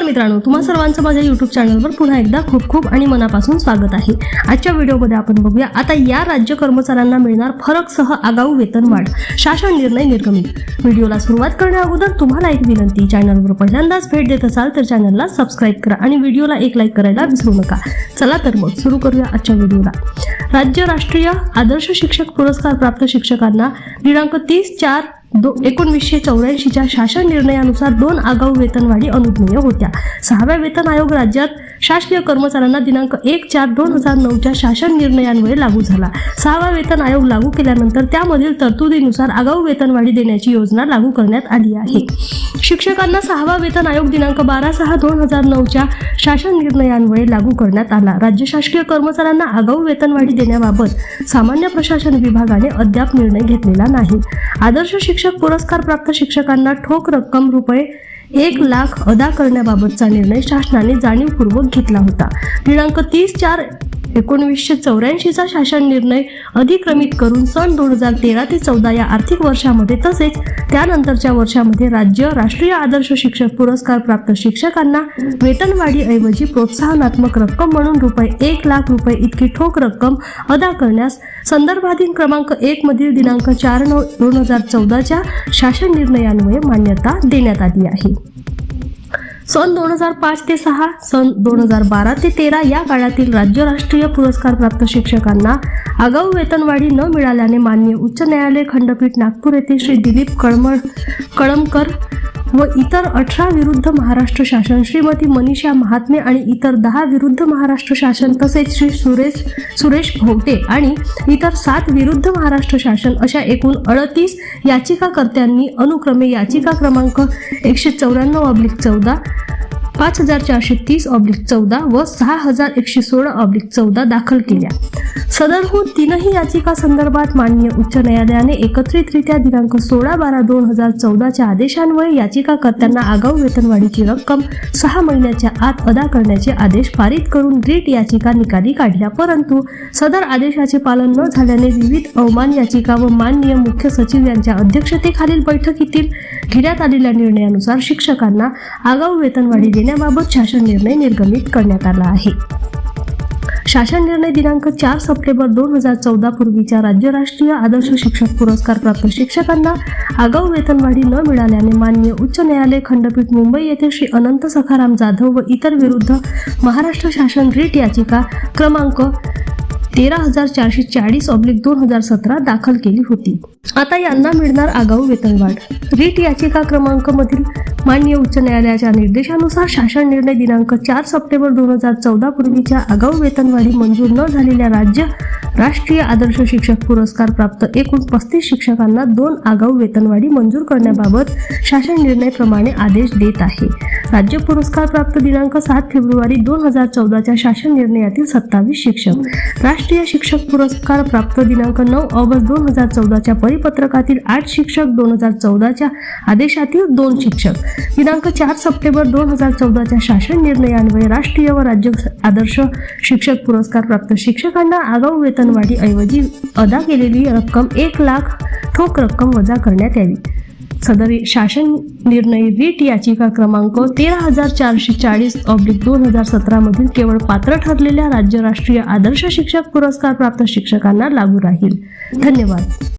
नमस्कार मित्रांनो तुम्हा सर्वांचं माझ्या युट्यूब चॅनलवर पुन्हा एकदा खूप खूप आणि मनापासून स्वागत आहे. आजच्या व्हिडिओमध्ये आपण बघूया आता या राज्य कर्मचाऱ्यांना मिळणार फरकसह आगाऊ वेतनवाढ शासन निर्णय निर्गमित. व्हिडिओला सुरुवात करण्या अगोदर तुम्हाला एक विनंती चॅनलवर पहिल्यांदाच भेट देत असाल तर चॅनलला सबस्क्राईब करा आणि व्हिडिओला एक लाईक करायला विसरू नका. चला तर मग सुरू करूया आजच्या व्हिडिओला. राज्य राष्ट्रीय आदर्श शिक्षक पुरस्कार प्राप्त शिक्षकांना दिनांक तीस चार दो एकोणवीसशे चौऱ्याऐंशीच्या शासन निर्णयानुसार दोन आगाऊ वेतनवाढी अनुज्ञेय होत्या. सहाव्या वेतन आयोग राज्यात शासकीय कर्मचाऱ्यांना दिनांक एक चार दोन हजार नऊच्या शासन निर्णयान्वये लागू झाला. सहावा वेतन आयोग लागू केल्यानंतर त्यामधील तरतुदीनुसार आगाऊ वेतनवाढी देण्याची योजना लागू करण्यात आली आहे. शिक्षकांना सहावा वेतन आयोग दिनांक बारा सहा दोन हजार नऊच्या शासन निर्णयान्वये लागू करण्यात आला. राज्य शासकीय कर्मचाऱ्यांना आगाऊ वेतनवाढी देण्याबाबत सामान्य प्रशासन विभागाने अद्याप निर्णय घेतलेला नाही. आदर्श शिक्षक पुरस्कार प्राप्त शिक्षकांना ठोक रक्कम रुपये एक लाख अदा करण्याबाबतचा निर्णय शासनाने जाणीवपूर्वक घेतला होता. दिनांक तीस चार एकोणवीसशे चौऱ्याऐंशीचा शासन निर्णय अधिक्रमित करून सन दोन हजार तेरा ते चौदा या आर्थिक वर्षामध्ये तसेच त्यानंतरच्या वर्षामध्ये राज्य राष्ट्रीय आदर्श शिक्षक पुरस्कार प्राप्त शिक्षकांना वेतनवाढीऐवजी प्रोत्साहनात्मक रक्कम म्हणून रुपये एक लाख रुपये इतकी ठोक रक्कम अदा करण्यास संदर्भाधीन क्रमांक एक मधील दिनांक चार नऊ दोन हजार चौदाच्या शासन निर्णयान्वये मान्यता देण्यात आली आहे. सन दोन हजार पाच ते सहा सन दोन हजार बारा ते तेरा या काळातील राज्य राष्ट्रीय पुरस्कार प्राप्त शिक्षकांना आगाऊ वेतनवाढी न मिळाल्याने मान्य उच्च न्यायालय खंडपीठ नागपूर येथे श्री दिलीप कळमळ कळमकर व इतर अठरा विरुद्ध महाराष्ट्र शासन. श्रीमती मनीषा महात्मे आणि इतर दहा विरुद्ध महाराष्ट्र शासन तसेच श्री सुरेश सुरेश भोवटे आणि इतर सात विरुद्ध महाराष्ट्र शासन अशा एकूण अडतीस याचिकाकर्त्यांनी अनुक्रमे याचिका क्रमांक एकशे चौऱ्याण्णव ऑब्लिक चौदा पाच हजार चारशे तीस ऑब्लिक चौदा व सहा हजार एकशे सोळा ऑब्लिक चौदा दाखल केल्या. सदरहून हो तीनही याचिका संदर्भात मान्य उच्च न्यायालयाने एकत्रितरित्या दिनांक सोळा बारा दोन हजार चौदाच्या आदेशांमुळे याचिकाकर्त्यांना आगाऊ वेतनवाढीची रक्कम सहा महिन्याच्या आत अदा करण्याचे आदेश पारित करून रीट याचिका निकाली काढल्या परंतु सदर आदेशाचे पालन न झाल्याने विविध अवमान याचिका व माननीय मुख्य सचिव यांच्या अध्यक्षतेखालील बैठकीतील घेण्यात आलेल्या निर्णयानुसार शिक्षकांना आगाऊ वेतनवाढी देण्याबाबत शासन निर्णय निर्गमित करण्यात आला आहे. शासन निर्णय दिनांक चार सप्टेंबर दोन हजार चौदा पूर्वीच्या राज्य राष्ट्रीय आदर्श शिक्षक पुरस्कार प्राप्त शिक्षकांना आगाऊ वेतनवाढी न मिळाल्याने मान्य उच्च न्यायालय खंडपीठ मुंबई येथे श्री अनंत सखाराम जाधव व इतर विरुद्ध महाराष्ट्र शासन रीट याचिका क्रमांक तेरा हजार चारशे चाळीस ऑब्लिक दोन हजार सतरा दाखल केली होती. आता यांना मिळणार आगाऊ वेतनवाढ. रीट याचिका क्रमांक मधील मान्य उच्च न्यायालयाच्या निर्देशानुसार शासन निर्णय दिनांक चार सप्टेंबर दोन हजार चौदा पूर्वीच्या आगाऊ वेतनवाढी मंजूर न झालेल्या राज्य राष्ट्रीय आदर्श शिक्षक पुरस्कार प्राप्त एकूण पस्तीस शिक्षकांना दोन आगाऊ वेतनवाढी मंजूर करण्याबाबत शासन निर्णयप्रमाणे आदेश देत आहे. राज्य पुरस्कार प्राप्त दिनांक सात फेब्रुवारी दोन हजार चौदाच्या शासन निर्णयातील सत्तावीस शिक्षक. राष्ट्रीय शिक्षक पुरस्कार प्राप्त दिनांक नऊ ऑगस्ट दोन हजार चौदाच्या परिपत्रकातील आठ शिक्षक दोन हजार चौदाच्या आदेशातील दोन शिक्षक. दिनांक चार सप्टेंबर दोन हजार चौदाच्या शासन निर्णयान्वये राष्ट्रीय व राज्य आदर्श शिक्षक पुरस्कार प्राप्त शिक्षकांना आगाऊ वेतन ऐवजी अदा केलेली रक्कम एक लाख ठोक रक्कम वजा करण्यात यावी. सदर शासन निर्णय रीट याचिका क्रमांक तेरा हजार चारशे चाळीस ऑब्लिक दोन हजार सतरामधील केवळ पात्र ठरलेल्या राज्य राष्ट्रीय आदर्श शिक्षक पुरस्कार प्राप्त शिक्षकांना लागू राहील. धन्यवाद.